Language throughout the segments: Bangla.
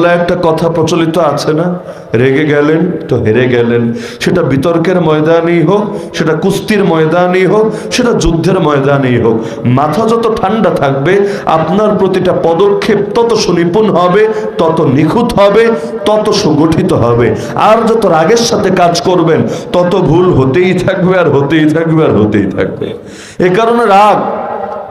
বাংলা একটা কথা প্রচলিত আছে না? রেগে গেলেন তো হেরে গেলেন। সেটা বিতর্কের ময়দানেই হোক, সেটা কুস্তির ময়দানেই হোক, সেটা যুদ্ধের ময়দানেই হোক। মাথা যত ঠান্ডা থাকবে, আপনার প্রতিটা পদক্ষেপ তত সুনিপুণ হবে, তত নিখুঁত হবে, তত সুগঠিত হবে। আর যত রাগের সাথে কাজ করবেন, তত ভুল হতেই থাকবে, আর হতেই থাকবে, আর হতেই থাকবে। এ কারণে রাগ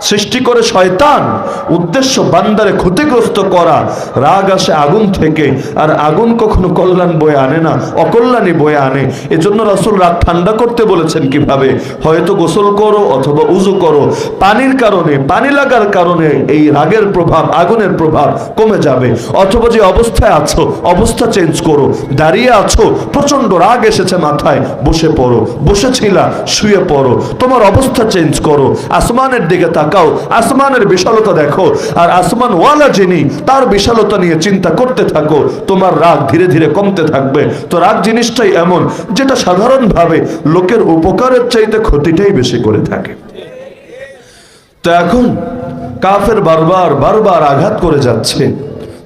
সৃষ্টি করে শয়তান উদ্দেশ্য বান্দারে ক্ষতিগ্রস্ত করা। রাগ আসে আগুন থেকে, আর আগুন কখনো কল্যাণ বয়ে আনে না অকল্যাণী বয়ে আনে। এজন্য রাসূল রাগ ঠান্ডা করতে বলেছেন কীভাবে? হয়তো গোসল করো অথবা উজু করো। পানির কারণে, পানি লাগার কারণে এই রাগের প্রভাব, আগুনের প্রভাব কমে যাবে। অথবা যে অবস্থায় আছো, অবস্থা চেঞ্জ করো। দাঁড়িয়ে আছো প্রচণ্ড রাগ এসেছে মাথায়। বসে পড়ো, বসেছিলা, শুয়ে পড়ো। তোমার অবস্থা চেঞ্জ করো। আসমানের দিকে তাকাও, আসমানের বিশালতা দেখো, আর আসমান ওয়ালা যিনি, তার বিশালতা নিয়ে চিন্তা করতে থাকো, তোমার রাগ ধীরে ধীরে কমতে থাকবে। তো রাগ জিনিসটাই এমন, যেটা সাধারণভাবে লোকের উপকারের চাইতে ক্ষতিটাই বেশি করে থাকে। তো এখন, কাফের বারবার বারবার আঘাত করে যাচ্ছে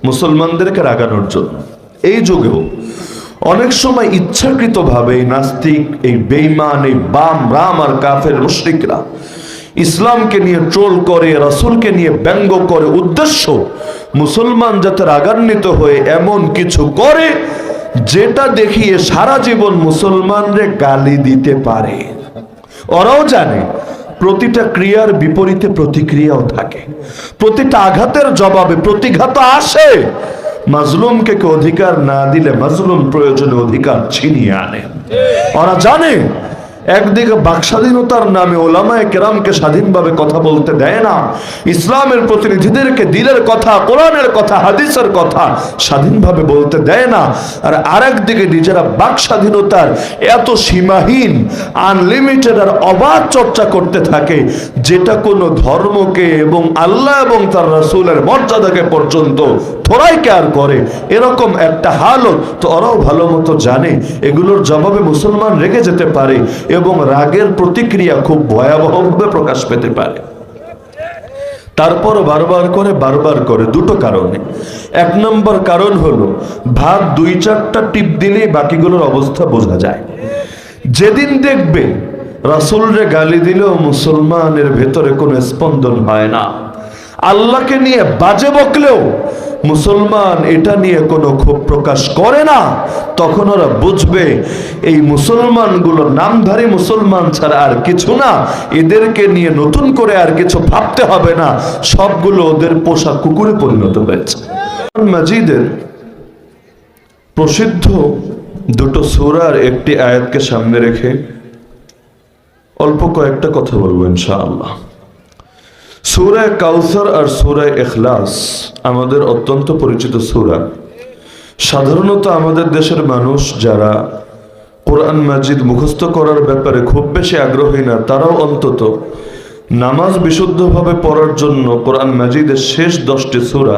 মুসলমানদেরকে রাগানোর জন্য। এই যুগেও, অনেক সময় ইচ্ছাকৃতভাবে নাস্তিক, এই বেইমান এই বাম, রাম আর কাফের মুশরিকরা ইসলামকে নিয়ে ট্রোল করে, রাসূলকে নিয়ে ব্যঙ্গ করে, উদ্দেশ্য মুসলমান যাতে রাগান্বিত হয়ে এমন কিছু করে যেটা দেখিয়ে সারা জীবন মুসলমানরে গালি দিতে পারে। ওরাও জানে, প্রতিটা ক্রিয়ার বিপরীতে প্রতিক্রিয়াও থাকে। প্রতিটা আঘাতের জবাবে প্রতিঘাত আসে। মাজলুমকে অধিকার না দিলে মাজলুম প্রয়োজনে অধিকার ছিনিয়ে আনে। ওরা জানে একদিকে বাকস্বাধীনতার নামে ওলামায় কেরামকে স্বাধীনভাবে কথা বলতে দেয় না, ইসলামের প্রতিনিধিদেরকে দিলের কথা, কোরআনের কথা, হাদিসের কথা স্বাধীনভাবে বলতে দেয় না। আর আরেক দিকে নিজেরা বাক স্বাধীনতার এত সীমাহীন আনলিমিটেড আর অবাধ চর্চা করতে থাকে, যেটা কোনো ধর্মকে এবং আল্লাহ এবং তার রাসূলের মর্যাদাকে পর্যন্ত থোড়াই কেয়ার করে। এরকম একটা হালত তো ওরাও ভালো মতো জানে। এগুলোর জবাবে মুসলমান রেগে যেতে পারে। এবং রাগের প্রতিক্রিয়া খুব ভয়াবহভাবে প্রকাশ পেতে পারে। তারপর বারবার করে বারবার করে, দুটো কারণে। এক নম্বর কারণ হলো, ভাত দুই চারটা টিপ দিলেই বাকিগুলোর অবস্থা বোঝা যায়। যেদিন দেখবে রাসূলরে গালি দিলেও মুসলমানের ভেতরে কোনো স্পন্দন হয় না। আল্লাহকে নিয়ে বাজে বকলেও মুসলমান এটা নিয়ে কোনো ক্ষোভ প্রকাশ করে না। তখন ওরা বুঝবে, এই মুসলমানগুলো নামধারী মুসলমান ছাড়া আর কিছু না। এদেরকে নিয়ে নতুন করে আর কিছু ভাবতে হবে না। সবগুলো ওদের পোষা কুকুরে পরিণত হয়েছে। মাজিদের প্রসিদ্ধ দুটো সুরার একটি আয়াতকে সামনে রেখে অল্প কয়েকটা কথা বলব ইনশাআল্লাহ। সুরায় কাউসার আর সুরা এখলাস আমাদের অত্যন্ত পরিচিত সুরা। সাধারণত আমাদের দেশের মানুষ যারা কোরআন মাজিদ মুখস্থ করার ব্যাপারে খুব বেশি আগ্রহী না, তারাও অন্তত নামাজ বিশুদ্ধভাবে পড়ার জন্য কোরআন মাজিদের শেষ দশটি সুরা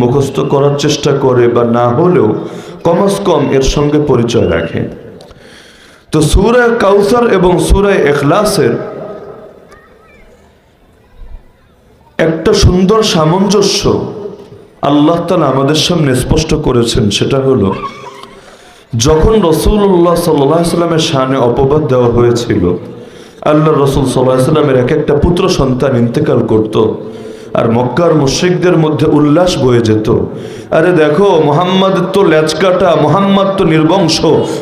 মুখস্থ করার চেষ্টা করে বা না হলেও কমাস কম এর সঙ্গে পরিচয় রাখে। তো সুরায় কাউসার এবং সুরায় এখলাসের একটা সুন্দর সামঞ্জস্য আল্লাহ তালা আমাদের সামনে স্পষ্ট করেছেন, সেটা হলো, যখন রসুল্লাহ সাল্লামের সামনে অপবাদ দেওয়া হয়েছিল আল্লাহ রসুল সাল্লাহ সাল্লামের এক একটা পুত্র সন্তান ইন্তেকাল করত আর মক্কার মুশ্রিকদের মধ্যে উল্লাস বয়ে যেত। আরে দেখো, মোহাম্মদ তো ল্যাচকাটা মোহাম্মদ তো নির্বংশ।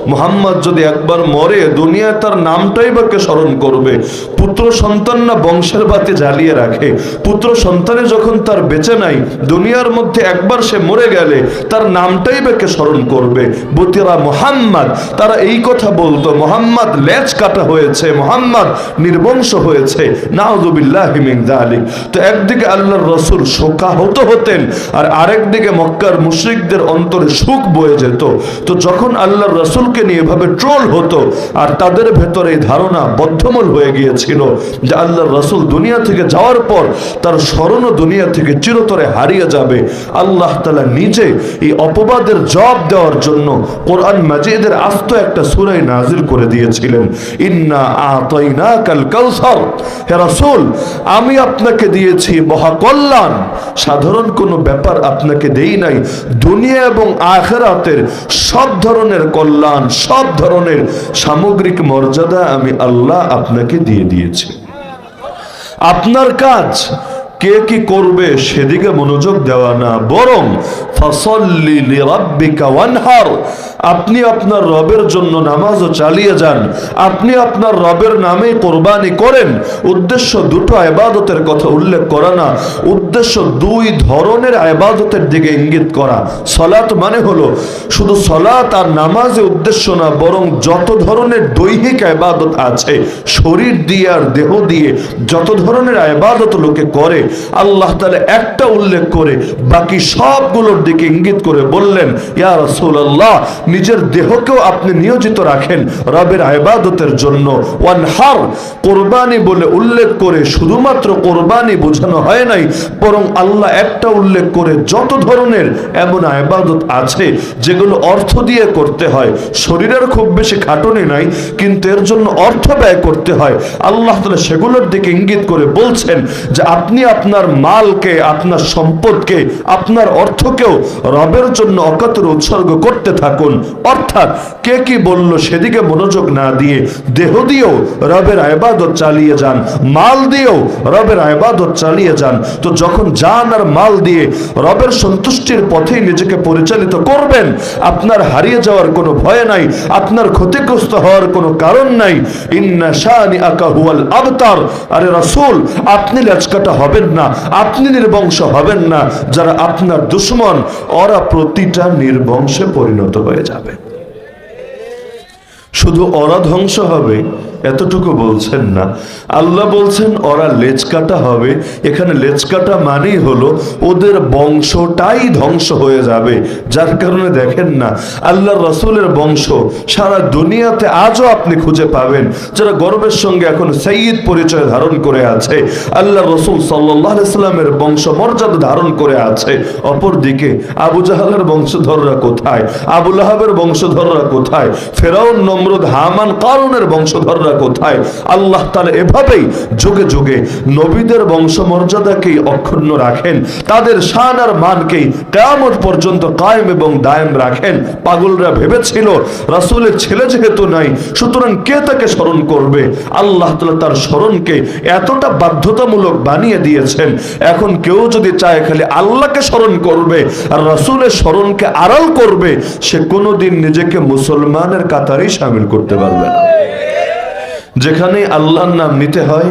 মোহাম্মদ যদি একবার মরে, দুনিয়ায় তার নামটাই বা কে স্মরণ করবে? পুত্র সন্তান না বংশের বাতি জ্বালিয়ে রাখে? পুত্র সন্তানে যখন তার বেঁচে নাই, দুনিয়ার মধ্যে একবার সে মরে গেলে তার নামটাই বা কে স্মরণ করবে? বতিরা মোহাম্মদ, তারা এই কথা বলতো, মোহাম্মদ ল্যাচ কাটা হয়েছে, মোহাম্মদ নির্বংশ হয়েছে, নাউজুবিল্লাহ যালিক। তো একদিকে আল্লাহর রসুল শোকাহত হতেন আর আরেকদিকে মক্কার মুশরিকদের অন্তরে সুখ বয়ে যেত। তো যখন আল্লাহর রসুলকে নিয়ে এভাবে ট্রোল হতো আর তাদের ভেতরে এই ধারণা বদ্ধমূল হয়ে গিয়েছিল যে আল্লাহর রসুল দুনিয়া থেকে যাওয়ার পর তার স্মরণও দুনিয়া থেকে চিরতরে হারিয়ে যাবে। আল্লাহ তালা নিজে এই অপবাদের জবাব দেওয়ার জন্য কোরআন মাজিদের আস্ত একটা সুরাই নাজির করে দিয়েছিলেন। ইন্না আতাইনা কাল কাউসার। হে রাসূল, আমি আপনাকে দিয়েছি মহা কল্যাণ। সাধারণ কোনো ব্যাপার আপনাকে দেই নাই। দুনিয়া এবং আখেরাতের সব ধরনের কল্যাণ, সব ধরনের সামগ্রিক মর্যাদা আমি আল্লাহ আপনাকে দিয়ে দিয়েছি। আপনার কাজ কে কি করবে সেদিকে মনোযোগ দেওয়া না, বরং ফসল্লি লিরাব্বিকা ওয়ানহার। আপনি আপনার রবের জন্য নামাজও চালিয়ে যান। আপনি আপনার রবের নামে কোরবানি করেন। উদ্দেশ্য দুটো আবাদতের কথা উল্লেখ করা না। উদ্দেশ্য দুই ধরনের আবাদতের দিকে ইঙ্গিত করা। সলাত মানে হলো, শুধু সলাত আর নামাজে উদ্দেশ্য না, বরং যত ধরনের দৈহিক আবাদত আছে, শরীর দিয়ে আর দেহ দিয়ে, যত ধরনের আবাদত লোকে করে, আল্লাহ তাআলা একটা উল্লেখ করে, বাকি সবগুলোর দিকে ইঙ্গিত করে বললেন, ইয়া রাসূলুল্লাহ নিজের দেহকেও আপনি নিয়োজিত রাখেন রবের আবাদতের জন্য। ওয়ানহার, কোরবানি বলে উল্লেখ করে শুধুমাত্র কোরবানি বোঝানো হয় নাই, বরং আল্লাহ একটা উল্লেখ করে যত ধরনের এমন আবাদত আছে, যেগুলো অর্থ দিয়ে করতে হয়। শরীরের খুব বেশি খাটুনি নাই, কিন্তু এর জন্য অর্থ ব্যয় করতে হয়। আল্লাহ তাআলা সেগুলোর দিকে ইঙ্গিত করে বলছেন যে আপনি আপনার মালকে, আপনার সম্পদকে, আপনার অর্থকেও রবের জন্য অকাতর উৎসর্গ করতে থাকুন। অর্থাৎ কে কি বলল সেদিকে মনোযোগ না দিয়ে দেহ দিয়েও রবের আবাদত চালিয়ে যান, মাল দিয়েও রবের আবাদত চালিয়ে যান। তো যখন যান আর মাল দিয়ে রবের সন্তুষ্টির পথেই নিজেকে পরিচালিত করবেন, আপনার হারিয়ে যাওয়ার কোনো ভয় নাই, আপনার ক্ষতিগ্রস্ত হওয়ার কোনো কারণ নাই। ইন্না আকা হুয়াল আবতার। আরে রাসূল, আপনি লেচকাটা হবেন না, আপনি নির্বংশ হবেন না। যারা আপনার দুশ্মন, ওরা প্রতিটা নির্বংশে পরিণত হয়ে যাবে। শুধু ওরা ধ্বংস হবে এতটুকু বলছেন না। আল্লাহ বলছেন, ওরা লেজ কাটা হবে। এখানে লেজ কাটা মানেই হলো ওদের বংশটাই ধ্বংস হয়ে যাবে। যার কারণে দেখেন না আল্লাহ রসুলের বংশ সারা দুনিয়াতে আজও আপনি খুঁজে পাবেন। যারা গর্বের সঙ্গে এখন সঈদ পরিচয় ধারণ করে আছে আল্লাহ রসুল সাল্লাহ ইসলামের বংশ মর্যাদা ধারণ করে আছে। অপরদিকে আবু জাহালের বংশধররা কোথায়? আবুল আহাবের বংশধররা কোথায়? ফেরাউন, নমরুদ, হামান কারণের বংশধররা কোথায়? আল্লাহ তাআলা এভাবেই যুগে যুগে নবীদের বংশ মর্যাদাকেই অক্ষুণ্ণ রাখেন। তাদের শান আর মানকেই কেয়ামত পর্যন্ত কায়েম এবং দায়েম রাখেন। পাগলরা ভেবেছিল, রাসূলের ছেলে যেহেতু নাই, সুতরাং কে তাকে স্মরণ করবে? আল্লাহ তাআলা তার স্মরণকে এতটা বাধ্যতামূলক বানিয়ে দিয়েছেন। এখন কেউ যদি চায় খালি আল্লাহকে স্মরণ করবে, আর রাসূলের স্মরণকে আড়াল করবে, সে কোনোদিন নিজেকে মুসলমানের কাতারেই সামিল করতে পারবে না। যেখানে আল্লাহর নাম নিতে হয়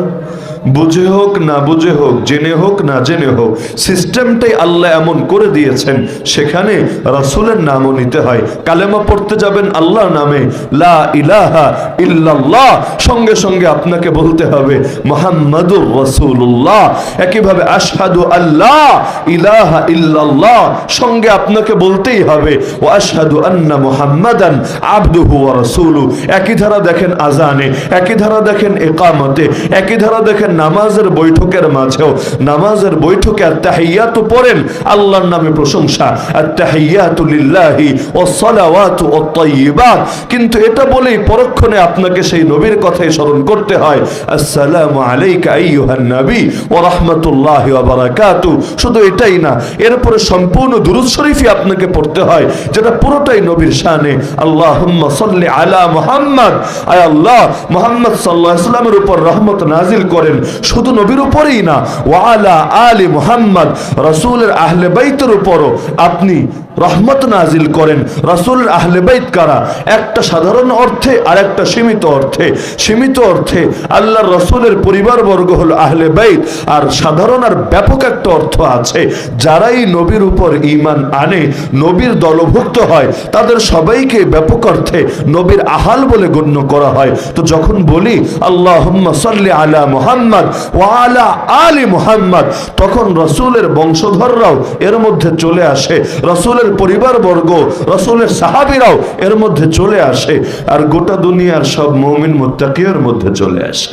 বুঝে হোক না বুঝে হোক, জেনে হোক না জেনে হোক, সিস্টেমটাই আল্লাহ এমন করে দিয়েছেন, সেখানে রাসূলের নামও নিতে হয়। কালেমা পড়তে যাবেন আল্লাহ নামে, লা ইলাহা ইল্লাল্লাহ, সঙ্গে সঙ্গে আপনাকে বলতে হবে, মুহাম্মাদুর রাসূলুল্লাহ, একইভাবে আশহাদু আল্লাহ ইলাহা ইল্লাল্লাহ, সঙ্গে আপনাকে বলতেই হবে ও আশহাদু আন্না মুহাম্মাদান আবদুহু ওয়া রাসূলু একই ধারা দেখেন আজানে একই ধারা দেখেন একামতে একই ধারা দেখেন নামাজের বৈঠকের মাঝেও, নামাজের বৈঠকে আত্তাহিয়াতু পড়েন আল্লাহর নামে প্রশংসা আত্তাহিয়াতু লিল্লাহি ওয়াস সালাওয়াতু ওয়াত তাইয়্যিবাত। কিন্তু এটা বলেই পরক্ষণে আপনাকে সেই নবীর কথাই স্মরণ করতে হয়, আসসালামু আলাইকা আইয়ুহান নবী ওয়া রাহমাতুল্লাহি ওয়া বারাকাতু। শুধু এটাই না, এরপরে সম্পূর্ণ দুরূদ শরীফই আপনাকে পড়তে হয়, যেটা পুরোটাই নবীর শানে। আল্লাহুম্মা সাল্লি আলা মুহাম্মদ। আয় আল্লাহ, মুহাম্মদ সাল্লাল্লাহু আলাইহি সাল্লামের উপর রহমত নাজিল করেন। শুধু নবীর উপরেই না ওয়ালা আলী মোহাম্মদ রসুলের আহলে বাইতের উপরও আপনি রহমত নাজিল করেন। রাসূলের আহলে বাইত কারা? একটা সাধারণ অর্থে আর একটা সীমিত অর্থে। সীমিত অর্থে আল্লাহর রসুলের পরিবারবর্গ হলো আহলে বাইত। আর সাধারণ আর ব্যাপক একটা অর্থ আছে, যারাই নবীর উপর ঈমান আনে, নবীর দলভুক্ত হয়, তাদের সবাইকে ব্যাপক অর্থে নবীর আহাল বলে গণ্য করা হয়। তো যখন বলি, আল্লাহুম্মা সাল্লি আলা মুহাম্মদ ওয়া আলা আলি মুহাম্মদ, তখন রসুলের বংশধররাও এর মধ্যে চলে আসে। রসুলের পরিবারবর্গ, রসুলের সাহাবিরাও এর মধ্যে চলে আসে আর গোটা দুনিয়ার সব মৌমিন মোত্তাকিয়ার মধ্যে চলে আসে।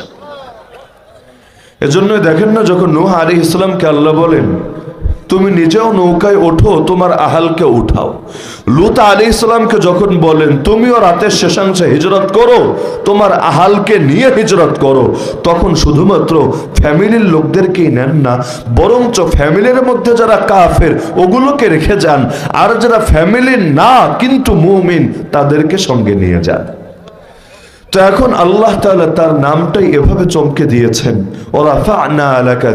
এজন্য দেখেন না যখন নোহা আলী ইসলামকে আল্লাহ বলেন তুমি নিজেও নৌকায় ওঠো, তোমার আহালকে উঠাও। লুতা আলি ইসলামকে যখন বলেন, তুমিও রাতের শেষাংশে হিজরত করো, তোমার আহালকে নিয়ে হিজরত করো, তখন শুধুমাত্র ফ্যামিলির লোকদেরকেই নেন না, বরঞ্চ ফ্যামিলির মধ্যে যারা কাফের, ওগুলোকে রেখে যান। আর যারা ফ্যামিলি না, কিন্তু মুমিন, তাদেরকে সঙ্গে নিয়ে যান। তো এখন আল্লাহ তাআলা তার নামটাই এভাবে চমকে দিয়েছেন। ওরা ফানা আলাকা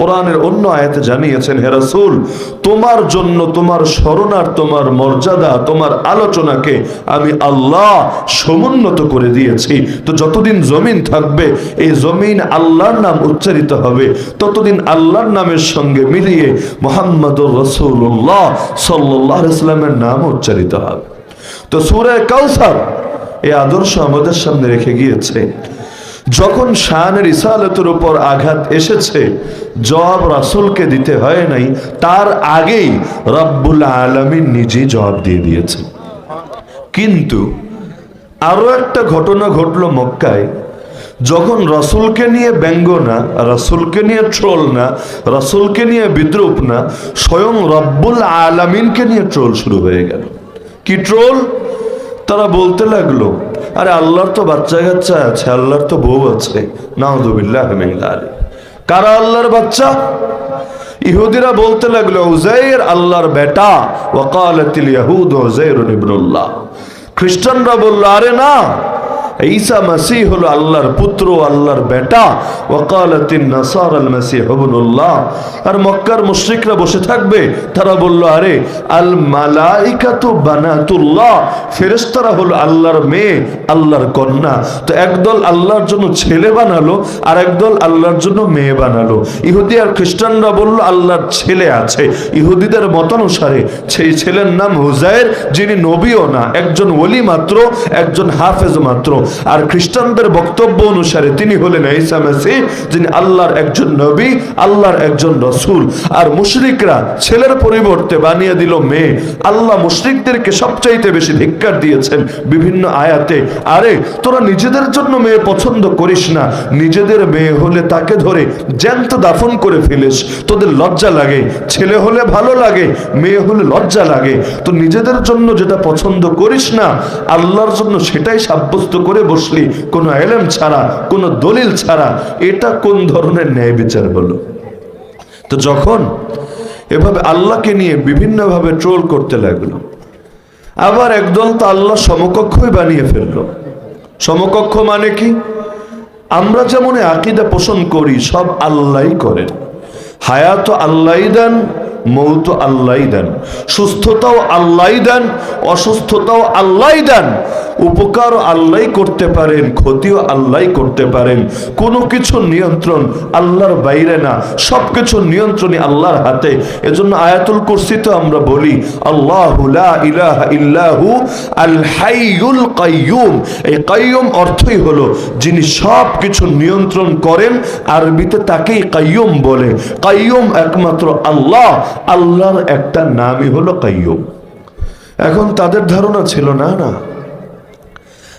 কোরআনের অন্য আয়াতে জানিয়েছেন, হে তোমার জন্য তোমার স্মরণ তোমার মর্যাদা, তোমার আলোচনাকে আমি আল্লাহ সমুন্নত করে দিয়েছি। তো যতদিন জমিন থাকবে, এই জমিন আল্লাহর নাম উচ্চারিত হবে। ততদিন আল্লাহর নামের সঙ্গে মিলিয়ে মোহাম্মদুর রসুল্লাহ সাল্লাহ ইসলামের নাম উচ্চারিত হবে। তো সুরে কাউসার এই আদর্শ আমাদের সামনে রেখে গিয়েছে। যখন শাহানের ইসালতের উপর আঘাত এসেছে, জবাব রাসুলকে দিতে হয় নাই, তার আগেই রব্বুল আলমিন নিজেই জবাব দিয়ে দিয়েছে। কিন্তু আরও একটা ঘটনা ঘটলো মক্কায়। যখন রসুলকে নিয়ে ব্যঙ্গ না, রসুলকে নিয়ে ট্রোল না, রসুলকে নিয়ে বিদ্রুপ না, স্বয়ং রব্বুল আলামিনকে নিয়ে ট্রোল শুরু হয়ে গেল। কি ট্রোল? তারা বলতে লাগল, আরে আল্লাহর তো বাচ্চা কাচ্চা আছে, আল্লাহর তো বউ আছে। নাহদুবিল্লাহ কারা আল্লাহর বাচ্চা? ইহুদিরা বলতে লাগল উজাইর আল্লাহর বেটা। ওয়াকালাতিল ইয়াহুদ উজাইর ইবনুল্লাহ। খ্রিস্টানরা বলল, আরে না ঈসা মাসি হলো আল্লাহর পুত্র আল্লাহর বেটা। ওয়াকালাতিন নাসার আল মাসিহ ইবনুল্লাহ। আর মক্কার মুশরিকরা বসে থাকবে, তারা বলল, আরে আল মালাইকাতু বানাতুল্লাহ। ফেরেশতারা হলো আল্লাহর মেয়ে, আল্লাহর কন্যা। তো একদল আল্লাহর জন্য ছেলে বানালো, আর একদল আল্লাহর জন্য মেয়ে বানালো। ইহুদি আর খ্রিস্টানরা বলল, আল্লাহর ছেলে আছে। ইহুদিদের মতানুসারে, সেই ছেলের নাম হুজায়ের যিনি নবীও না, একজন ওলি মাত্র, একজন হাফেজ মাত্র। আর খ্রিস্টানদের বক্তব্য অনুসারে তিনি হলেন ঈসা মাসিহ, যিনি আল্লাহর একজন নবী, আল্লাহর একজন রসুল। আর মুশরিকরা ছেলের পরিবর্তে বানিয়ে দিল মেয়ে। আল্লাহ মুশরিকদেরকে সবচাইতে বেশি ধিক্কার দিয়েছেন বিভিন্ন আয়াতে। আরে, তোরা নিজেদের জন্য মেয়ে পছন্দ করিস না। নিজেদের মেয়ে হলে তাকে ধরে জ্যান্ত দাফন করে ফেলিস। তোদের লজ্জা লাগে। ছেলে হলে ভালো লাগে, মেয়ে হলে লজ্জা লাগে। তো নিজেদের জন্য যেটা পছন্দ করিস না, আল্লাহর জন্য সেটাই সাব্যস্ত করে বসলি, কোনো এলেম ছাড়া, কোনো দলিল ছাড়া, এটা কোন ধরনের ন্যায় বিচার হলো? তো যখন এভাবে আল্লাহকে নিয়ে বিভিন্নভাবে ট্রোল করতে লাগল, আবার একদল তো আল্লাহ সমকক্ষই বানিয়ে ফেলল। সমকক্ষ মানে কি? আমরা যেমন আকিদা পোষণ করি, সব আল্লাহই করেন। হায়াত আল্লাহ দেন মৌত আল্লাহ দেন। সুস্থতাও আল্লাহ দেন, অসুস্থতাও আল্লাহ দেন। উপকার আল্লাহ করতে পারেন, ক্ষতিও আল্লাহ করতে পারেন। কোনো কিছু নিয়ন্ত্রণ আল্লাহর বাইরে না সব কিছু নিয়ন্ত্রণই আল্লাহর হাতে। এজন্য আয়াতুল কুরসিতে আমরা বলি কাইয়ুম। অর্থই হলো, যিনি সব কিছু নিয়ন্ত্রণ করেন, আরবিতে তাকেই কাইয়ুম বলে। কাইয়ুম একমাত্র আল্লাহ আল্লাহর একটা নামই হলো কাইয়ুম। এখন তাদের ধারণা ছিল, না না।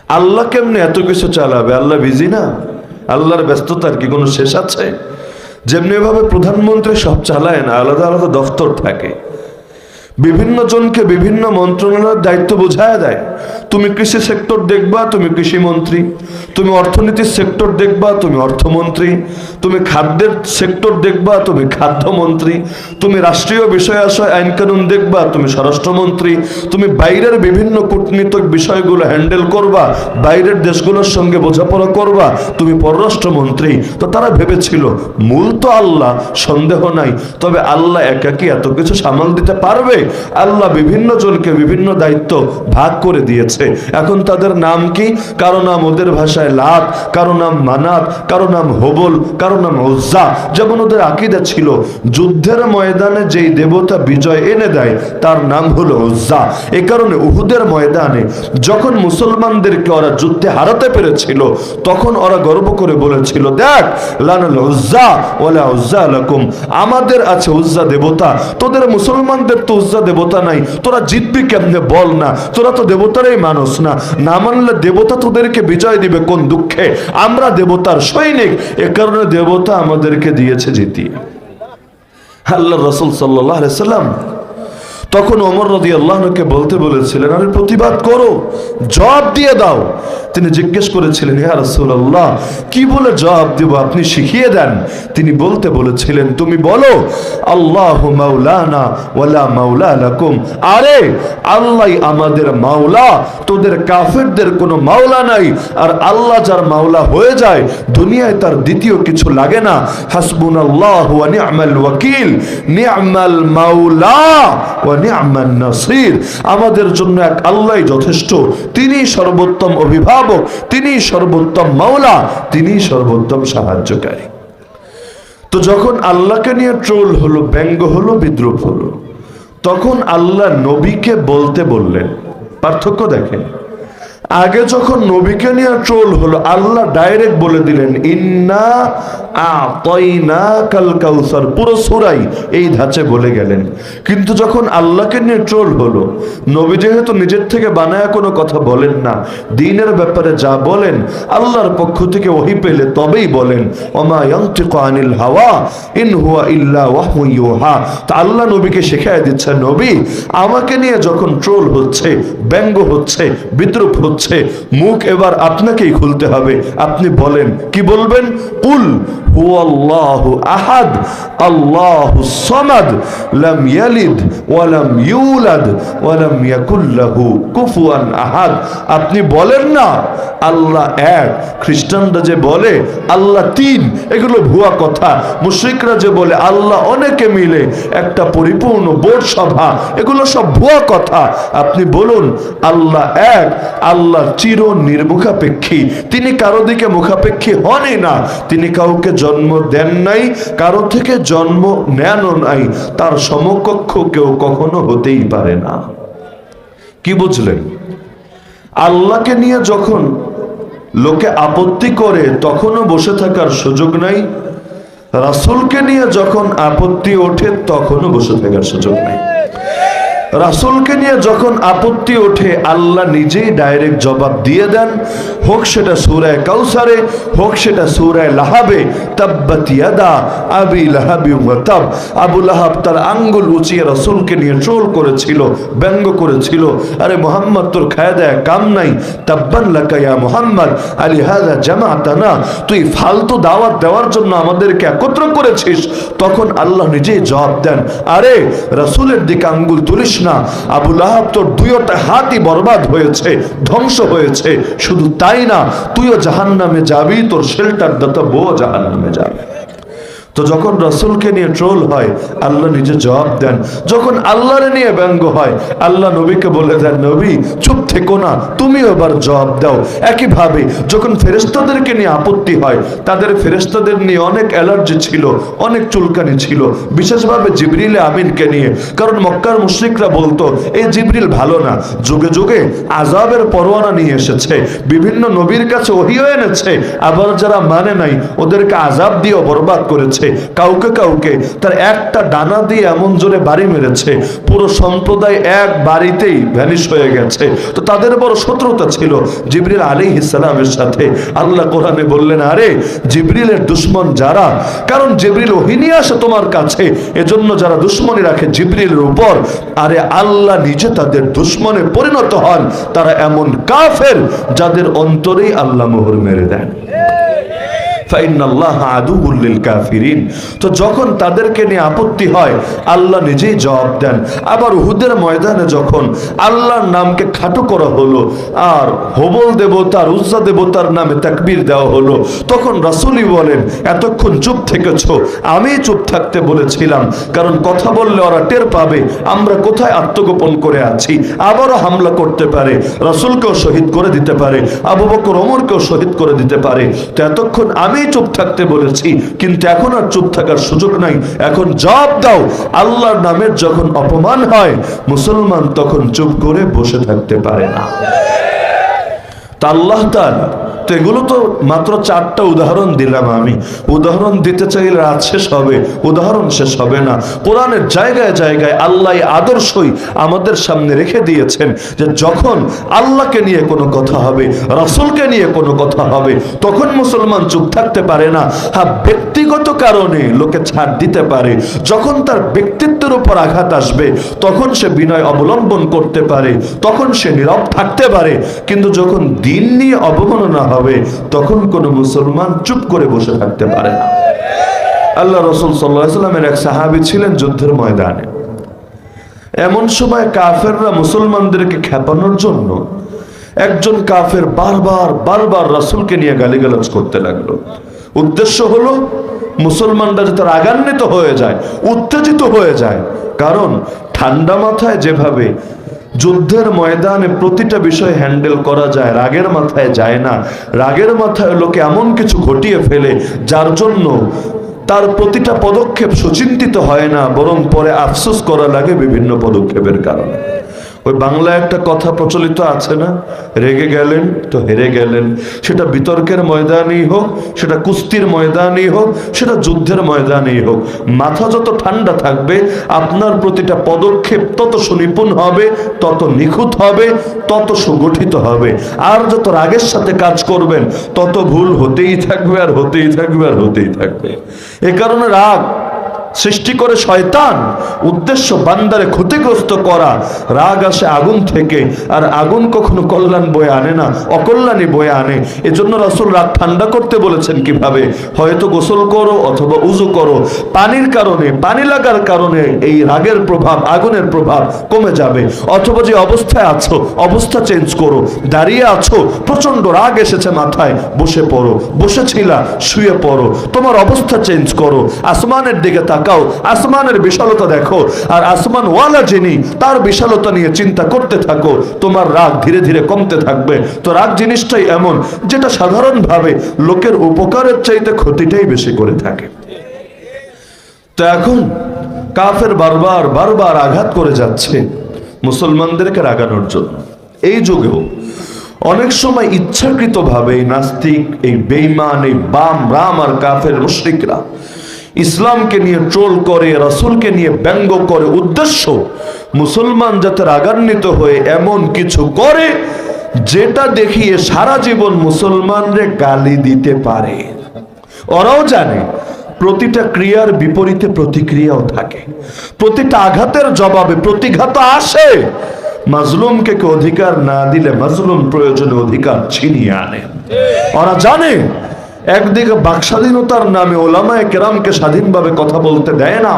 আল্লাহ কেমনে এত কিছু চালাবে? আল্লাহ বিজি না? আল্লাহর ব্যস্ততার কি কোনো শেষ আছে? যেমনি এভাবে প্রধানমন্ত্রী সব চালায় না, আলাদা আলাদা দফতর থাকে। বিভিন্ন জনকে বিভিন্ন মন্ত্রণালয়ের দায়িত্ব বোঝায় দেয়। তুমি কৃষি সেক্টর দেখবা, তুমি কৃষি মন্ত্রী। তুমি অর্থনীতির সেক্টর দেখবা, তুমি অর্থমন্ত্রী। তুমি খাদ্যের সেক্টর দেখবা, তুমি খাদ্যমন্ত্রী। তুমি রাষ্ট্রীয় বিষয় আশয় আইন কানুন দেখবা, তুমি স্বরাষ্ট্রমন্ত্রী। তুমি বাইরের বিভিন্ন কূটনীতিক বিষয়গুলো হ্যান্ডেল করবা, বাইরের দেশগুলোর সঙ্গে বোঝাপড়া করবা। তুমি পররাষ্ট্রমন্ত্রী। তো তারা ভেবেছিল, মূল তো আল্লাহ, সন্দেহ নাই। তবে আল্লাহ একাকি এত কিছু সামাল দিতে পারবে? আল্লাহ বিভিন্ন জনকে বিভিন্ন দায়িত্ব ভাগ করে দিয়েছে। এখন তাদের নাম কি? কারও নাম ওদের ভাষায় লাত, কারও নাম মানাত, কারও নাম হবল, কারও নাম উজ্জা। যেমন ওদের আকিদা ছিল, যুদ্ধের ময়দানে যেই দেবতা বিজয় এনে দেয়, তার নাম হলো উজ্জা। এ কারণে উহুদের ময়দানে যখন মুসলমানদেরকে ওরা যুদ্ধে হারাতে পেরেছিল, তখন ওরা গর্ব করে বলেছিল, দেখ, লানাল উজ্জা ওলা উজ্জা লাকুম। আমাদের আছে উজ্জা দেবতা। তোদের মুসলমানদের তো উজ্জা দেবতা নাই, তোরা জিতবি কেমনে বল না? তোরা তো দেবতারই মানুষ না। না মানলে দেবতা তোদেরকে বিজয় দিবে কোন দুঃখে? আমরা দেবতার সৈনিক, এ কারণে দেবতা আমাদেরকে দিয়েছে জিতিয়ে। আল্লাহ রসুল সাল্লাহ সাল্লাম তখন অমর রদি আল্লাহকে বলতে বলেছিলেন, আরে প্রতিবাদ করো, জবাব দিয়ে দাও। তিনি জিজ্ঞেস করেছিলেন, ইয়া রাসূলুল্লাহ, কি বলে জবাব দেব? আপনি শিখিয়ে দেন। তিনি বলতে বলেছিলেন, তুমি বলো, আল্লাহু মাওলানা ওয়ালা মাওলা লাকুম আরে, আল্লাহ আমাদের মাওলা, তোদের কাফেরদের কোনো মাওলা নাই, আর আল্লাহ যার মাওলা হয়ে যায়, দুনিয়ায় তার দ্বিতীয় কিছু লাগে না। হাসবুনাল্লাহু ওয়া নি'মাল ওয়াকিল। নি'মাল মাওলা ওয়া আমাদের জন্য এক আল্লাহ যথেষ্ট। তিনি সর্বোত্তম অভিভাবক, তিনি সর্বোত্তম মাওলা, তিনি সর্বোত্তম সাহায্যকারী। তো যখন আল্লাহকে নিয়ে ট্রোল হলো, ব্যঙ্গ হলো, বিদ্রুপ হলো, তখন আল্লাহ নবীকে বলতে বললেন। পার্থক্য দেখেন। আগে যখন নবীকে নিয়ে ট্রোল হলো, আল্লাহ ডাইরেক্ট বলে দিলেন, ইন্না এই ধাঁচে বলে গেলেন। কিন্তু যখন আল্লাহকে নিয়ে ট্রোল হলো, নবী যেহেতু নিজের থেকে কোনো কথা বলেন না, দিনের ব্যাপারে যা বলেন, আল্লাহর পক্ষ থেকে ওহি পেলে তবেই বলেন আনিল হাওয়া, ইন হুয়া ইল্লা তা আল্লাহ নবীকে শেখায় দিচ্ছে নবী, আমাকে নিয়ে যখন ট্রোল হচ্ছে, ব্যঙ্গ হচ্ছে, বিদ্রুপ হচ্ছে মুখ এবার আপনাকেই খুলতে হবে। আপনি বলেন কি বলবেন? কুল আপনি বলেন না, আল্লাহ এক, খ্রিস্টানরা যে বলে আল্লাহ তিন, এগুলো ভুয়া কথা। মুশরিকরা যে বলে আল্লাহ অনেকে মিলে, একটা পরিপূর্ণ বোর্ড সভা, এগুলো সব ভুয়া কথা। আপনি বলুন, আল্লাহ এক, আল্লাহ চির নির্মুখাপেক্ষী। তিনি কারও দিকে মুখাপেক্ষী হনই না। তিনি কাউকে জন্ম দেন নাই, কারও থেকে জন্ম নেনও নাই, তার সমকক্ষ কেউ কখনো হতেই পারে না। কি বুঝলেন? আল্লাহকে নিয়ে যখন লোকে আপত্তি করে, তখনও বসে থাকার সুযোগ নাই। রাসূলকে নিয়ে যখন আপত্তি ওঠে, তখনও বসে থাকার সুযোগ নাই। রাসূলকে নিয়ে যখন আপত্তি ওঠে, আল্লাহ নিজেই ডাইরেক্ট জবাব দিয়ে দেন, হোক সেটা সূরায় কাউসারে, হোক সেটা সূরায় লাহাবে, তাব্বাত ইয়াদা, আবি লাহাবি ওয়া তাব। আবু লাহাব তার আঙ্গুল উঁচিয়ে রাসূলকে নিয়ে ট্রোল করেছিল, ব্যঙ্গ করেছিল। আরে মোহাম্মদ, তোর খায় দেয় কাম নাই। তাব্বান লাকা মোহাম্মদ, আলি হাযা জামাতানা তুই ফালতু দাওয়াত দেওয়ার জন্য আমাদেরকে একত্র করেছিস। তখন আল্লাহ নিজেই জবাব দেন, আরে রাসূলের দিকে আঙ্গুল তুলিস না। আবুল আহাব তোর দুইটা হাতই বরবাদ হয়েছে, ধ্বংস হয়েছে। শুধু তাই না, তুইও জাহান নামে যাবি, তোর শেল্টার দাতা বউ জাহান নামে যাবে। তো যখন রসুলকে নিয়ে ট্রোল হয়, আল্লাহ নিজে জবাব দেন। যখন আল্লাহরে নিয়ে ব্যঙ্গ হয়, আল্লাহ নবীকে বলে দেন, নবী, চুপ থেকো না তুমিও এবার জবাব দাও। একইভাবে যখন ফেরেস্তাদেরকে নিয়ে আপত্তি হয়, তাদের ফেরেস্তাদের নিয়ে অনেক অ্যালার্জি ছিল, অনেক চুলকানি ছিল, বিশেষভাবে জিবরিলে আমিনকে নিয়ে। কারণ মক্কার মুশ্রিকরা বলতো এই জিবরিল ভালো না, যুগে যুগে আজাবের পরোয়ানা নিয়ে এসেছে, বিভিন্ন নবীর কাছে ওহিও এনেছে, আবার যারা মানে নাই, ওদেরকে আজাব দিয়েও বরবাদ করেছে। কাউকে কাউকে তার একটা ডানা দিয়ে এমন জোরে বাড়ি মেরেছে, পুরো সম্প্রদায় এক বাড়িতেই ভ্যানিশ হয়ে গেছে। তো তাদের বড় শত্রুতা ছিল জিবরিল আলী ইসলামের সাথে। আল্লাহ কোরআনে বললেন, আরে, জিবরিলের দুশ্মন যারা, কারণ জিবরিল ওহি নিয়ে আসে তোমার কাছে, এজন্য যারা দুশ্মনী রাখে জিবরিলের উপর, আরে আল্লাহ নিজে তাদের দুশ্মনে পরিণত হন, তারা এমন কাফের যাদের অন্তরেই আল্লাহ মোহর মেরে লিল তো যখন তাদেরকে নিয়ে আপত্তি হয়, আল্লাহ নিজেই জবাব দেন। আবার উহুদের ময়দানে যখন আল্লাহর নামকে খাটো করা হলো, আর হবল দেবতার, উজ্জা দেবতার নামে তাকবীর দেওয়া হলো, তখন রাসূলই বলেন, এতক্ষণ চুপ থেকেছো, আমি চুপ থাকতে বলেছিলাম, কারণ কথা বললে ওরা টের পাবে, আমরা কোথায় আত্মগোপন করে আছি, আবারও হামলা করতে পারে, রাসূলকেও শহীদ করে দিতে পারে, আবু বকর, ওমরকেও শহীদ করে দিতে পারে। তো এতক্ষণ আমি চুপ থাকতে বলেছি, কিন্তু এখন আর চুপ থাকার সুযোগ নাই। এখন জবাব দাও, আল্লাহর নামের যখন অপমান হয়, মুসলমান তখন চুপ করে বসে থাকতে পারে না। তা আল্লাহ তাআলা তো এগুলো তো মাত্র চারটা উদাহরণ দিলাম আমি। উদাহরণ দিতে চাইলে রাত শেষ হবে, উদাহরণ শেষ হবে না। কোরআনের জায়গায় জায়গায় আল্লাহ আদর্শই আমাদের সামনে রেখে দিয়েছেন যে যখন আল্লাহকে নিয়ে কোনো কথা হবে, রাসূলকে নিয়ে কোনো কথা হবে, তখন মুসলমান চুপ থাকতে পারে না। হ্যাঁ ব্যক্তিগত কারণে লোকে ছাড় দিতে পারে। যখন তার ব্যক্তিত্বের উপর আঘাত আসবে। তখন সে বিনয় অবলম্বন করতে পারে, তখন সে নীরব থাকতে পারে। কিন্তু যখন দিন নিয়ে অবমাননা হবে, তখন কোনো মুসলমান চুপ করে বসে থাকতে পারে না। আল্লাহ রসুল সাল্লাহ সাল্লামের এক সাহাবি ছিলেন যুদ্ধের ময়দানে। এমন সময় কাফেররা মুসলমানদেরকে খেপানোর জন্য একজন কাফের বারবার বারবার রাসূলকে নিয়ে গালিগালাজ করতে লাগল। উদ্দেশ্য হলো মুসলমানরা যাতে রাগান্বিত হয়ে যায়, উত্তেজিত হয়ে যায়। কারণ ঠান্ডা মাথায় যেভাবে যুদ্ধের ময়দানে প্রতিটা বিষয় হ্যান্ডেল করা যায়, রাগের মাথায় যায় না। রাগের মাথায় লোকে এমন কিছু ঘটিয়ে ফেলে, যার জন্য তার প্রতিটা পদক্ষেপ সুচিন্তিত হয় না, বরং পরে আফসোস করা লাগে বিভিন্ন পদক্ষেপের কারণে। ওই বাংলা একটা কথা প্রচলিত আছে না? রেগে গেলেন তো হেরে গেলেন। সেটা বিতর্কের ময়দানেই হোক, সেটা কুস্তির ময়দানেই হোক, সেটা যুদ্ধের ময়দানেই হোক। মাথা যত ঠান্ডা থাকবে, আপনার প্রতিটা পদক্ষেপ তত সুনিপুণ হবে, তত নিখুঁত হবে, তত সুগঠিত হবে। আর যত রাগের সাথে কাজ করবেন, তত ভুল হতেই থাকবে, আর হতেই থাকবে, আর হতেই থাকবে। এ কারণে রাগ সৃষ্টি করে শয়তান, উদ্দেশ্য বান্দারে ক্ষতিগ্রস্ত করা, রাগ আসে আগুন থেকে, আর আগুন কখনো কল্যাণ বয়ে আনে না অকল্যাণী বয়ে আনে। এজন্য রাসূল রাগ ঠান্ডা করতে বলেছেন কীভাবে? হয়তো গোসল করো অথবা উজু করো। পানির কারণে, পানি লাগার কারণে এই রাগের প্রভাব, আগুনের প্রভাব কমে যাবে। অথবা যে অবস্থায় আছো, অবস্থা চেঞ্জ করো। দাঁড়িয়ে আছো প্রচণ্ড রাগ এসেছে মাথায়, বসে পড়ো। বসেছিলা, শুয়ে পড়ো। তোমার অবস্থা চেঞ্জ করো। আসমানের দিকে তাকাও, আসমানের বিশালতা দেখো, আর আসমান ওয়ালা যিনি, তার বিশালতা নিয়ে চিন্তা করতে থাকো, তোমার রাগ ধীরে ধীরে কমতে থাকবে। তো রাগ জিনিসটাই এমন, যেটা সাধারণভাবে লোকের উপকারের চাইতে ক্ষতিটাই বেশি করে থাকে। তো এখন, কাফের বারবার বারবার আঘাত করে যাচ্ছে মুসলমানদেরকে রাগানোর জন্য। এই যুগেও অনেক সময় ইচ্ছাকৃতভাবে নাস্তিক, এই বেইমান এই বাম, রাম আর কাফের মুশরিকরা ইসলামকে নিয়ে ট্রোল করে, রাসূলকে নিয়ে ব্যঙ্গ করে, উদ্দেশ্য মুসলমান যাতে রাগান্বিত হয়ে এমন কিছু করে, যেটা দেখিয়ে সারা জীবন মুসলমানরে গালি দিতে পারে। ওরাও জানে, প্রতিটা ক্রিয়ার বিপরীতে প্রতিক্রিয়াও থাকে। প্রতিটা আঘাতের জবাবে প্রতিঘাত আসে। মাজলুমকে অধিকার না দিলে মাজলুম প্রয়োজনে অধিকার ছিনিয়ে আনে। ওরা জানে একদিকে বাক স্বাধীনতার নামে ওলামায় কেরামকে স্বাধীনভাবে কথা বলতে দেয় না,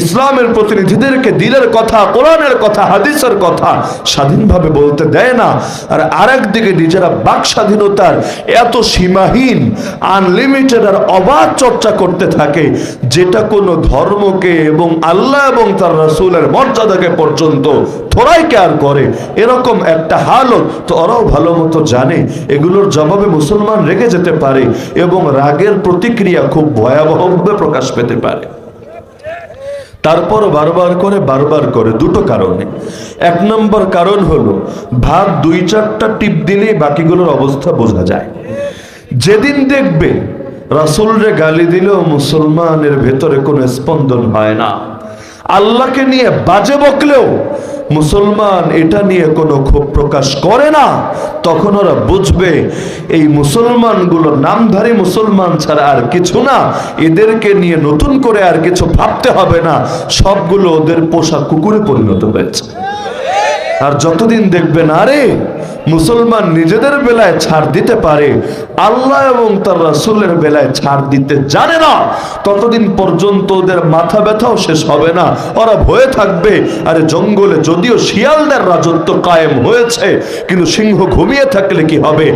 ইসলামের প্রতিনিধিদেরকে দিলের কথা, কোরআনের কথা, হাদিসের কথা স্বাধীনভাবে বলতে দেয় না। আর আরেক দিকে নিজেরা বাক স্বাধীনতার এত সীমাহীন আনলিমিটেড আর অবাধ চর্চা করতে থাকে, যেটা কোনো ধর্মকে এবং আল্লাহ এবং তার রাসূলের মর্যাদাকে পর্যন্ত থোড়াই কেয়ার করে। এরকম একটা হালত তো ওরাও ভালো মতো জানে। এগুলোর জবাবে মুসলমান রেগে যেতে পারে। এবং রাগের প্রতিক্রিয়া খুব ভয়াবহভাবে প্রকাশ পেতে পারে। তারপর বারবার করে বারবার করে, দুটো কারণে। এক নম্বর কারণ হলো, ভাত দুই চারটা টিপ দিলেই বাকিগুলোর অবস্থা বোঝা যায়। যেদিন দেখবে রাসূলরে গালি দিলেও মুসলমানের ভেতরে কোনো স্পন্দন হয় না। আল্লাহকে নিয়ে বাজে বকলেও মুসলমান এটা নিয়ে কোনো ক্ষোভ প্রকাশ করে না। তখন ওরা বুঝবে, এই মুসলমানগুলো নামধারী মুসলমান ছাড়া আর কিছু না। এদেরকে নিয়ে নতুন করে আর কিছু ভাবতে হবে না। সবগুলো ওদের পোষা কুকুরে পরিণত হয়েছে। আর যতদিন দেখবেন আরে মুসলমান নিজেদের বেলায় ছাড় দিতে পারে, আল্লাহ এবং তার রাসূলের বেলায় ছাড় দিতে জানে না। ততদিন পর্যন্ত ওদের মাথা ব্যথাও শেষ হবে না। ওরা ভয়ে থাকবে। আরে জঙ্গলে যদিও শিয়ালদের রাজত্ব কায়েম হয়েছে, কিন্তু সিংহ ঘুমিয়ে থাকলে কি হবে?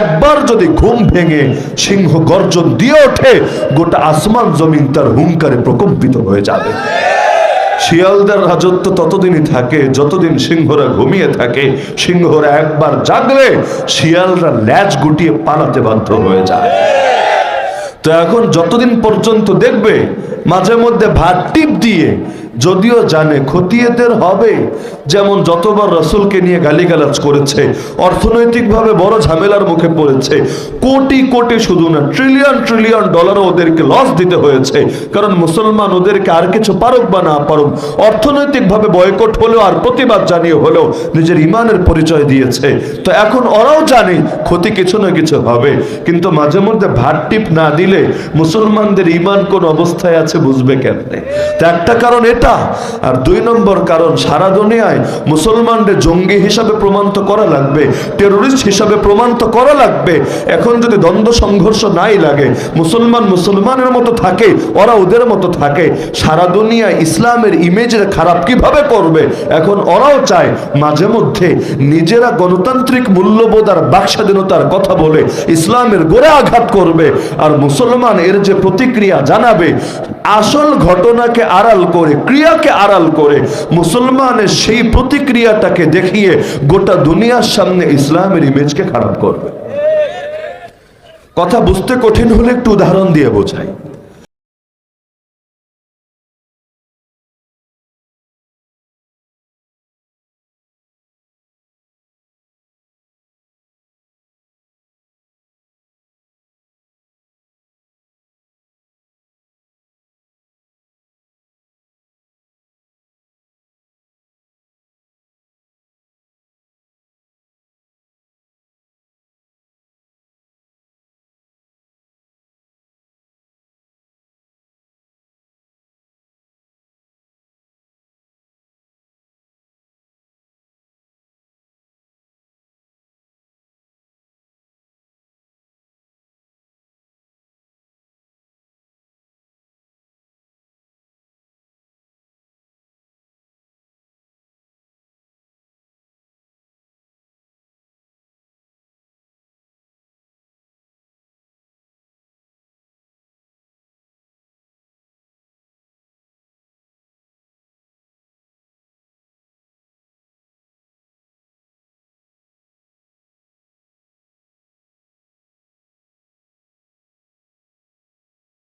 একবার যদি ঘুম ভেঙে সিংহ গর্জন দিয়ে ওঠে, গোটা আসমান জমিন তার হুঙ্কারে প্রকম্পিত হয়ে যাবে। শিয়ালদের রাজত্ব ততদিনই থাকে, যতদিন সিংহরা ঘুমিয়ে থাকে, সিংহরা একবার জাগলে শিয়ালরা ল্যাজ গুটিয়ে পালাতে বাধ্য হয়ে যায়। তো এখন যতদিন পর্যন্ত দেখবে, মাঝে মধ্যে ভাত টিপ দিয়ে যদিও জানে ক্ষতি এদের হবে, যেমন যতবার রসুলকে নিয়ে গালিগালাজ করেছে, অর্থনৈতিকভাবে বড় ঝামেলার মুখে পড়েছে, কোটি কোটি শুধু না ট্রিলিয়ন ট্রিলিয়ন ডলারও ওদেরকে লস দিতে হয়েছে, কারণ মুসলমান ওদেরকে আর কিছু পারুক বা না পারুক, অর্থনৈতিকভাবে বয়কট হলেও আর প্রতিবাদ জানিয়ে হলেও নিজের ইমানের পরিচয় দিয়েছে। তো এখন ওরাও জানে ক্ষতি কিছু না কিছু হবে, কিন্তু মাঝে মধ্যে ভাট টিপ না দিলে মুসলমানদের ইমান কোন অবস্থায় আছে বুঝবে কেমনে? তো একটা কারণ এটা আর দুই নম্বর কারণ, সারা দুনিয়ায় মুসলমানদের জঙ্গি হিসাবে প্রমাণিত করা লাগবে টেরোরিস্ট হিসাবে প্রমাণিত করা লাগবে। এখন যদি দ্বন্দ্ব, সংঘর্ষ নাই লাগে, মুসলমান মুসলমানের মতো থাকে, ওরা ওদের মতো থাকে, সারা দুনিয়া ইসলামের ইমেজের খারাপ কীভাবে করবে? এখন ওরাও চায়, মাঝে মধ্যে নিজেরা গণতান্ত্রিক মূল্যবোধ আর বাকস্বাধীনতার কথা বলে ইসলামের গোড়ে আঘাত করবে। আর মুসলমান এর যে প্রতিক্রিয়া জানাবে, আসল ঘটনাকে আড়াল করে ক্রিয়াকে আড়াল করে মুসলমানের সেই প্রতিক্রিয়াটাকে দেখিয়ে গোটা দুনিয়ার সামনে ইসলামের ইমেজকে খারাপ করবে। কথা বুঝতে কঠিন হলে একটু উদাহরণ দিয়ে বোঝাই।